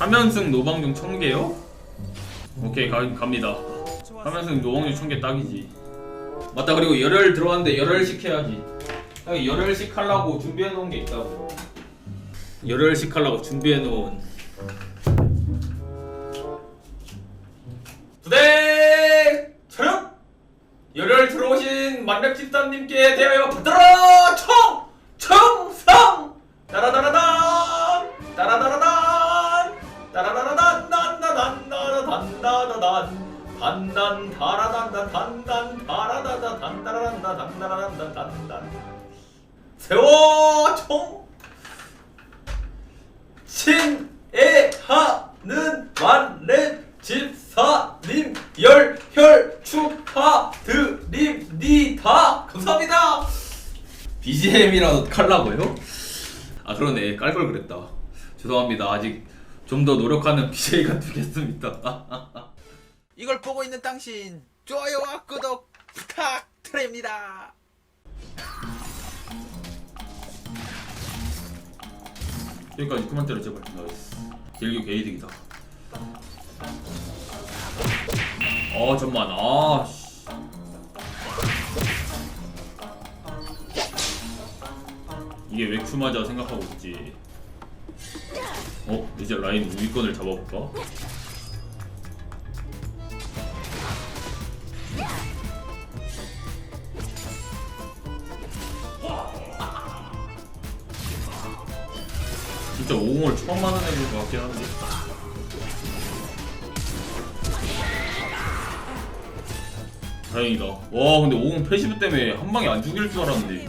하면승 노방중 1000개요? 오케이 가, 갑니다. 하면승 노방중 1000개 딱이지. 맞다 그리고 열혈 들어왔는데 열혈식 해야지. 형이 열혈식 하려고 준비해놓은 게 있다고. 열혈식 하려고 준비해놓은. 부대! 촬영! 열혈 들어오신 만렙 집사님께 대회와 받들어 단다라단다 단단 세워 총! 친애하는 만렙 집사님 열혈 축하드립니다. 감사합니다. BGM이라도 깔라고요? 아 그러네. 깔 걸 그랬다. 죄송합니다. 아직 좀 더 노력하는 BJ가 되겠습니다. 이걸 보고 있는 당신 좋아요와 구독 부탁드립니다. 여기까지 그만 때려 제발 나이스 길교 게이득이다 어 잠만 아 씨. 이게 왜 큐마자 생각하고 있지 어? 이제 라인 우위권을 잡아볼까? 진짜 50을 처음 하는 애들 것 같긴 한데. 다행이다. 와 근데 50 패시브 때문에 한 방에 안 죽일 줄 알았는데.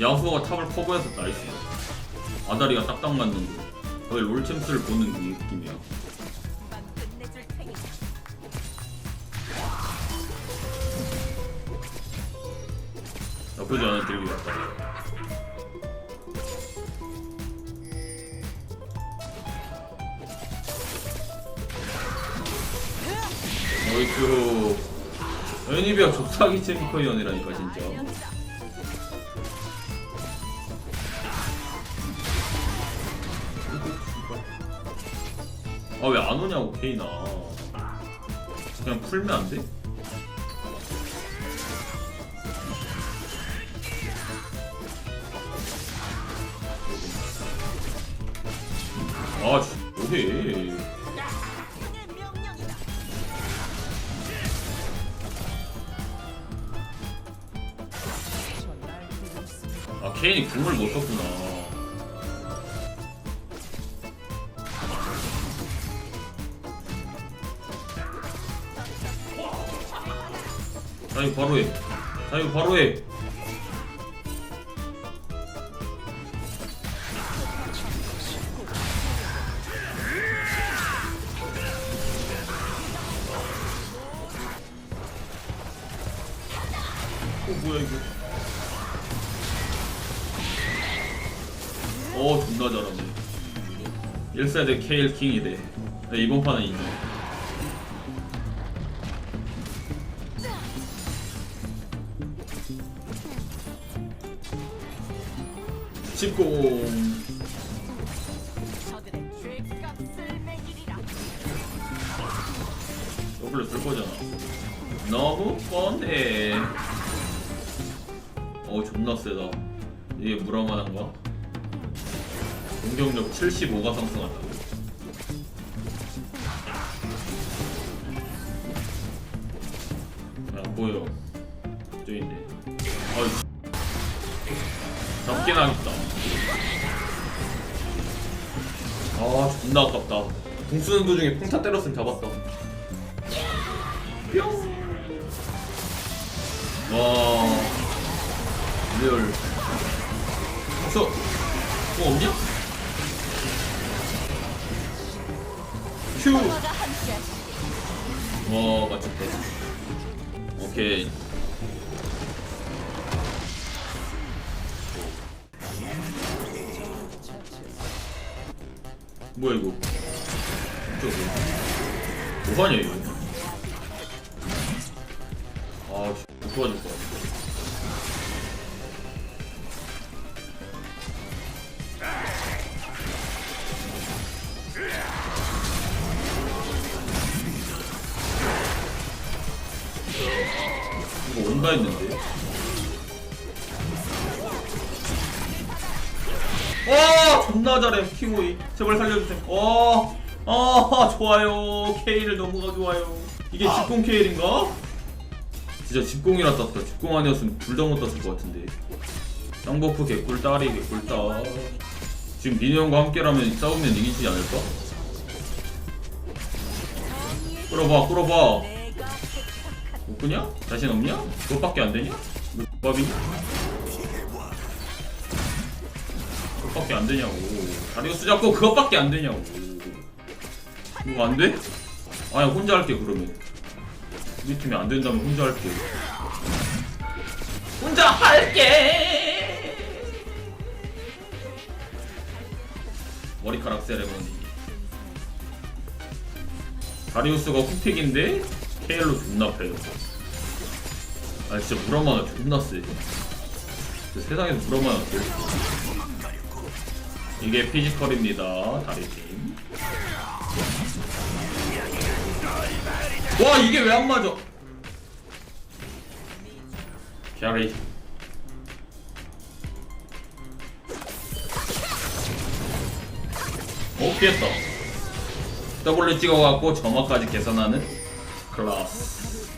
야수가 탑을 커버해서 나이스. 아다리가 딱딱 맞는 거 거의 롤챔스를 보는 그 느낌이야. 나쁘지 않은 딜기 같다 어이쿠 애니비아 족사기 챔피언이라니까 진짜 아 왜 안 오냐고 케이나 그냥 풀면 안 돼? 아 씨, 뭐해? 아 케인이 궁을 못 썼구나 자 이거 바로 해 자 이거 바로 해어어 존나 잘하네. 1세대 케일 킹이 돼 네, 이번 판은 인정 매기리라. 더블로 쓸 거잖아. 너무 뻔해. 어 존나 세다. 이게 무랑만한가? 공격력 75가 상승한다고? 안 보여. 저 있네. 어이 잡긴 하겠다 아 존나 아깝다 궁 쓰는 도중에 평타 때렸으면 잡았다 뿅. 와. 리얼. 저, 뭐 없냐? 함께하시. 와, 맞췄다. 오케이. 뭐야, 이거. 저거. 뭐하냐 이거 아 씨, 못 도와줄 것 같아 이거 온다 했는데 와 존나 잘해 키오이 제발 살려주세요 와 아, 좋아요 케일을 너무가 좋아요 이게 집공 케일인가? 진짜 집공이라 떴다 집공 아니었으면 둘 다못 떴을 것 같은데 쌍버프 개꿀 딸이 개꿀 딸 지금 미니언과 함께라면 싸우면 이기지 않을까? 끌어봐 끌어봐 못 끄냐? 자신 없냐? 그것밖에 안 되냐? 밥이냐? 그것밖에 안 되냐고. 다리우스 잡고 그것밖에 안 되냐고. 이거 안 돼? 아니 혼자 할게 그러면. 우리 팀이 안 된다면 혼자 할게. 혼자 할게! 머리카락 세레머니. 다리우스가 후픽인데 KL로 존나 패요. 아 진짜 무라마나 존나 세 세상에서 무라마나 제일 세. 이게 피지컬입니다 다리팀. 와 이게 왜 안 맞아? 캐리. 오 피했다. W 찍어갖고 점화까지 계산하는 클라스.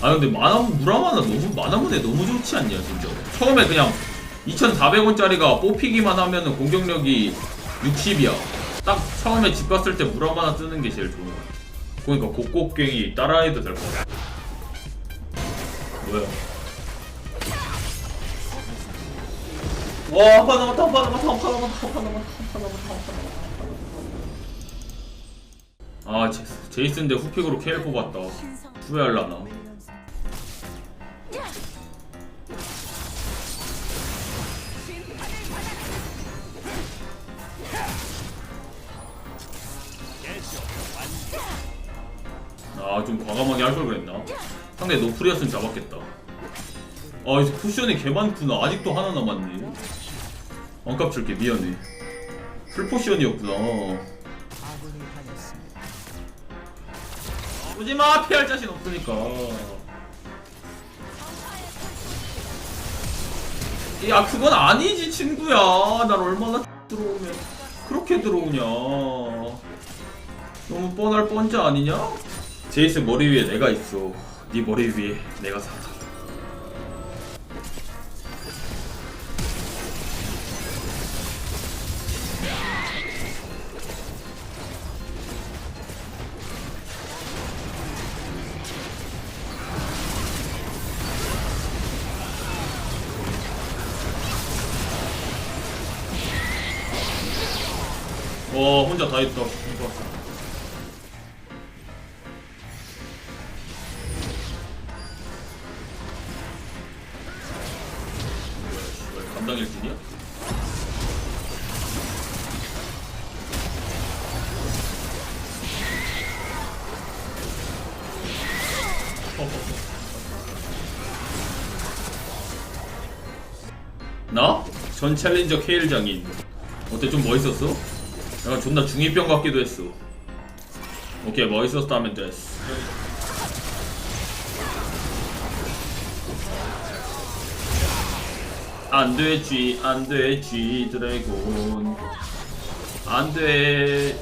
아 근데 마나 무라마나 너무 마나문에 너무 좋지 않냐 진짜. 처음에 그냥 2,400원짜리가 뽑히기만 하면은 공격력이 60이야 딱 처음에 집 갔을 때 무라마나 뜨는 게 제일 좋은 거 같아 그러니까 곡곡갱이 따라해도 될것 같아 뭐야 와, 한판 남았다, 한판 남았다, 한판 남았다, 한판 남았다, 한판 남았다, 한판 남았다. 아, 제, 제이슨 대 후픽으로 케일 뽑았다. 후회할라나? 아, 좀 과감하게 할 걸 그랬나? 상대 노프리였으면 잡았겠다. 아, 이제 쿠션이 개 많구나. 아직도 하나 남았네. 원값 줄게, 미안해. 풀포션이었구나. 오지마! 피할 자신 없으니까. 야, 그건 아니지, 친구야. 날 얼마나 들어오면. 그렇게 들어오냐. 너무 뻔할 뻔자 아니냐? 제이스 머리 위에 내가 있어. 네 머리 위에 내가 살아. 와 혼자 다 했다. 나? 전 챌린저 케일 장인 어때 좀 멋있었어? 약간 존나 중2병 같기도 했어 오케이 멋있었다면 됐어 안되지 안되지 드래곤 안돼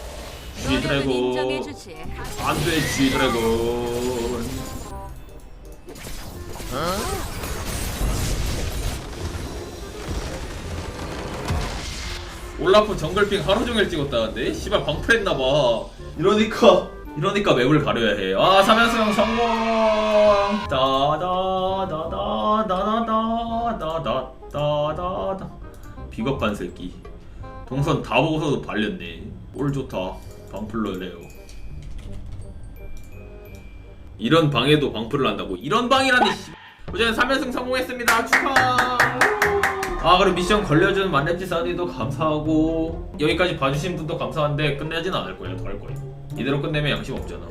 너는 드래곤 인정해주지. 안되지 드래곤 올라프 정글핑 하루 종일 찍었다는데? 씨발 방풀했나봐 이러니까 이러니까 맵을 가려야 해 아 3연승 성공 따다다다다다다다다다다 비겁한 새끼 동선 다 보고서도 발렸네 올 좋다 방풀러 레오 이런 방에도 방풀을 한다고 이런 방이라니 씨. 어제는 3연승 성공했습니다. 축하! 아 그리고 미션 걸려준 만렙지 사니도 감사하고 여기까지 봐주신 분도 감사한데 끝내진 않을 거예요. 더 할 거예요. 이대로 끝내면 양심 없잖아